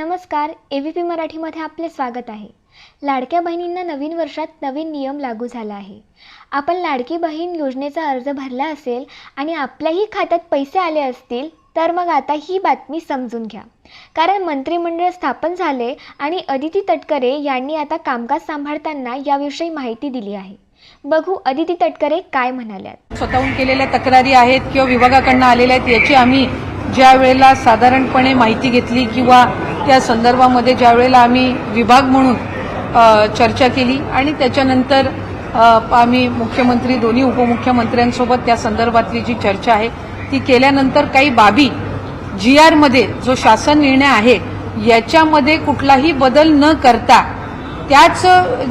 नमस्कार A V P मराठीमध्ये आपले स्वागत आहे. लाडक्या बहिणींना नवीन वर्षात नवीन नियम लागू झाला आहे. आपण लाडकी बहीण योजनेचा अर्ज भरला असेल आणि आपल्याही खात्यात पैसे आले असतील तर मग आता ही बातमी समजून घ्या. कारण मंत्रिमंडळ स्थापन झाले आणि अदिती तटकरे यांनी आता कामकाज सांभाळताना याविषयी माहिती दिली आहे. बघू अदिती तटकरे काय म्हणाल्यात. स्वतःहून केलेल्या तक्रारी आहेत किंवा विभागाकडनं आलेल्या आहेत याची आम्ही ज्या वेळेला साधारणपणे माहिती घेतली किंवा त्या संदर्भामध्ये ज्या वेळेला आम्ही विभाग म्हणून चर्चा केली आणि त्याच्यानंतर आम्ही मुख्यमंत्री दोन्ही उपमुख्यमंत्र्यांसोबत त्या संदर्भातली जी चर्चा आहे ती केल्यानंतर काही बाबी जी आरमध्ये जो शासन निर्णय आहे याच्यामध्ये कुठलाही बदल न करता त्याच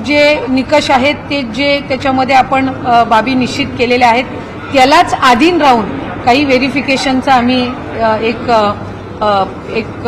जे निकष आहेत ते जे त्याच्यामध्ये आपण बाबी निश्चित केलेल्या आहेत त्यालाच अधीन राहून काही व्हेरिफिकेशनचा आम्ही एक एक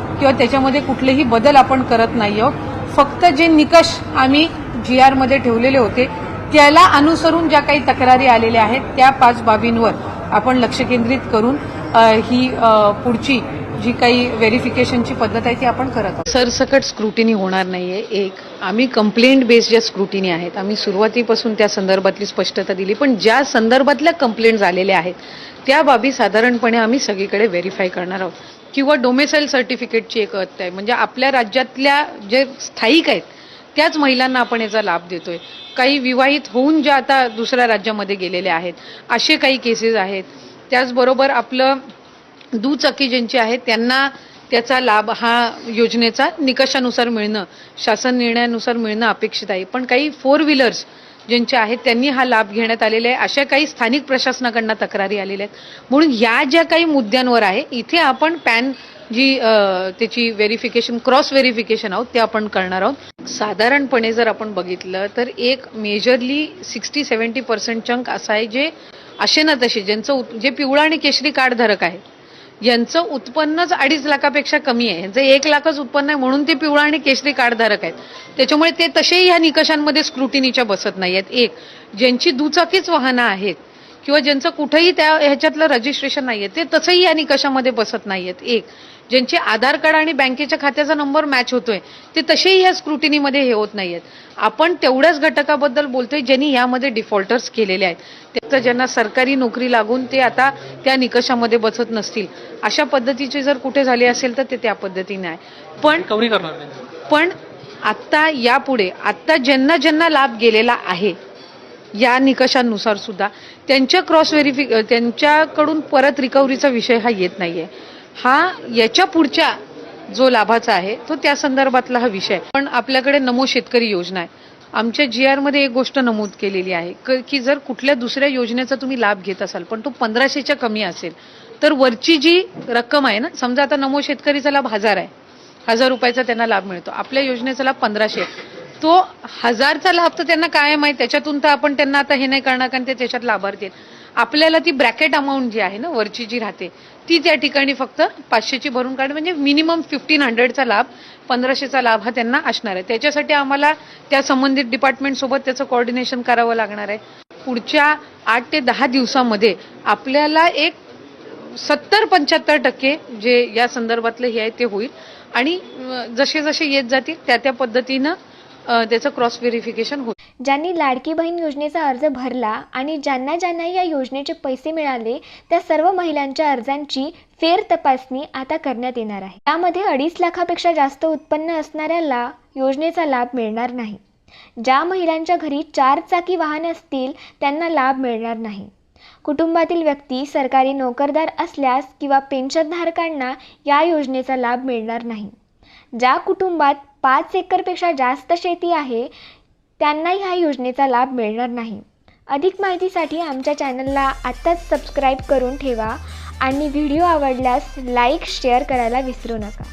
किंवा त्याच्यामध्ये कुठलेही बदल आपण करत नाही आहोत. फक्त जे निकष आम्ही जी आरमध्ये ठेवलेले होते त्याला अनुसरून ज्या काही तक्रारी आलेल्या आहेत त्या पाच बाबींवर आपण लक्ष केंद्रित करून ही पुढची जी काही व्हेरिफिकेशनची पद्धत आहे ती आपण करत आहोत. सरसकट स्क्रुटिनी होणार नाहीये. एक आम्ही कंप्लेंट बेस्ड ज्या स्क्रुटिनी आहेत आम्ही सुरुवातीपासून त्या संदर्भातली स्पष्टता दिली पण ज्या संदर्भातल्या कंप्लेंट झालेल्या आहेत त्या बाबी साधारणपणे आम्ही सगळीकडे व्हेरीफाय करणार आहोत. किंवा डोमेसाईल सर्टिफिकेटची एक अट आहे म्हणजे आपल्या राज्यातल्या जे स्थायिक आहेत त्याच महिलांना आपण याचा लाभ देतोय. काही विवाहित होऊन ज्या आता दुसऱ्या राज्यामध्ये गेलेल्या आहेत असे काही केसेस आहेत. त्याचबरोबर आपलं दुचाकी ज्यांची आहेत त्यांना त्याचा लाभ हा योजनेचा निकषानुसार मिळणं शासन निर्णयानुसार मिळणं अपेक्षित आहे. पण काही फोर व्हीलर्स ज्यांचे आहेत त्यांनी हा लाभ घेण्यात आलेला आहे. अशा काही स्थानिक प्रशासनाकडनं तक्रारी आलेल्या आहेत. म्हणून या ज्या काही मुद्द्यांवर आहे इथे आपण पॅन जी त्याची व्हेरिफिकेशन क्रॉस व्हेरिफिकेशन आहोत ते आपण करणार आहोत. साधारणपणे जर आपण बघितलं तर एक majorly sixty seventy percent chunk असा आहे जे असे ना तसे ज्यांचं जे पिवळा आणि केशरी कार्डधारक आहे यांचं उत्पन्नच अडीच लाखापेक्षा कमी आहे. जे एक लाखच उत्पन्न आहे म्हणून ते पिवळा आणि केशरी कार्डधारक आहेत. त्याच्यामुळे ते तसेही ह्या निकषांमध्ये स्क्रुटिनीच्या बसत नाही आहेत एक ज्यांची दुचाकीच वाहनं आहेत किंवा ज्यांचं कुठेही त्या ह्याच्यातलं रजिस्ट्रेशन नाही आहे ते तसंही या निकषामध्ये बसत नाही आहेत एक ज्यांचे आधार कार्ड आणि बँकेच्या खात्याचा नंबर मॅच होतोय ते तसेही या स्क्रुटिनीमध्ये हे होत नाही आहेत आपण तेवढ्याच घटकाबद्दल बोलतोय ज्यांनी यामध्ये डिफॉल्टर्स केलेले आहेत. त्याचं ज्यांना सरकारी नोकरी लागून ते आता त्या निकषामध्ये बसत नसतील. अशा पद्धतीचे जर कुठे झाले असेल तर ते त्या पद्धतीने आहे. पण पण आत्ता यापुढे आत्ता ज्यांना ज्यांना लाभ गेलेला आहे या निकषांनुसार सुद्धा त्यांच्या क्रॉस व्हेरिफि त्यांच्याकडून परत रिकव्हरीचा विषय हा येत नाही आहे हा याच्या पुढच्या जो लाभाचा आहे तो त्या संदर्भातला हा विषय पण आपल्याकडे नमो शेतकरी योजना आहे. आमच्या जी आरमध्ये एक गोष्ट नमूद केलेली आहे क- की जर कुठल्या दुसऱ्या योजनेचा तुम्ही लाभ घेत असाल पण तो पंधराशेच्या कमी असेल तर वरची जी रक्कम आहे ना समजा आता नमो शेतकरीचा लाभ हजार आहे हजार रुपयाचा त्यांना लाभ मिळतो. आपल्या योजनेचा लाभ पंधराशे तो हजारचा लाभ तर त्यांना कायम आहे त्याच्यातून तर आपण त्यांना आता हे नाही करणार कारण ते त्याच्यात लाभार्थी आहेत. आपल्याला ती ब्रॅकेट अमाऊंट जी आहे ना वरची जी राहते ती त्या ठिकाणी फक्त पाचशेची भरून काढ म्हणजे मिनिमम फिफ्टीन हंड्रेडचा लाभ पंधराशेचा लाभ हा त्यांना असणार आहे. त्याच्यासाठी आम्हाला त्या संबंधित डिपार्टमेंटसोबत त्याचं कोऑर्डिनेशन करावं लागणार आहे. पुढच्या आठ ते दहा दिवसामध्ये आपल्याला एक सत्तर पंच्याहत्तर टक्के जे या संदर्भातलं हे आहे ते होईल. आणि जसे जसे येत जातील त्या त्या पद्धतीनं त्याचं क्रॉस व्हेरिफिकेशन होईल ज्यांनी लाडकी बहीण योजनेचा अर्ज भरला आणि ज्यांना ज्यांना या योजनेचे पैसे मिळाले त्या सर्व महिलांच्या अर्जांची फेर तपासणी आता करण्यात येणार आहे. त्यामध्ये अडीच लाखापेक्षा जास्त उत्पन्न असणाऱ्याला योजनेचा लाभ मिळणार नाही. ज्या महिलांच्या घरी चार चाकी वाहन असतील त्यांना लाभ मिळणार नाही. कुटुंबातील व्यक्ती सरकारी नोकरदार असल्यास किंवा पेन्शनधारकांना या योजनेचा लाभ मिळणार नाही. ज्या कुटुंबात पाच एकरपेक्षा जास्त शेती आहे त्यांना ह्या योजनेचा लाभ मिळणार नाही. अधिक माहितीसाठी आमच्या चॅनलला आत्ताच सबस्क्राईब करून ठेवा आणि व्हिडिओ आवडल्यास लाईक शेअर करायला विसरू नका.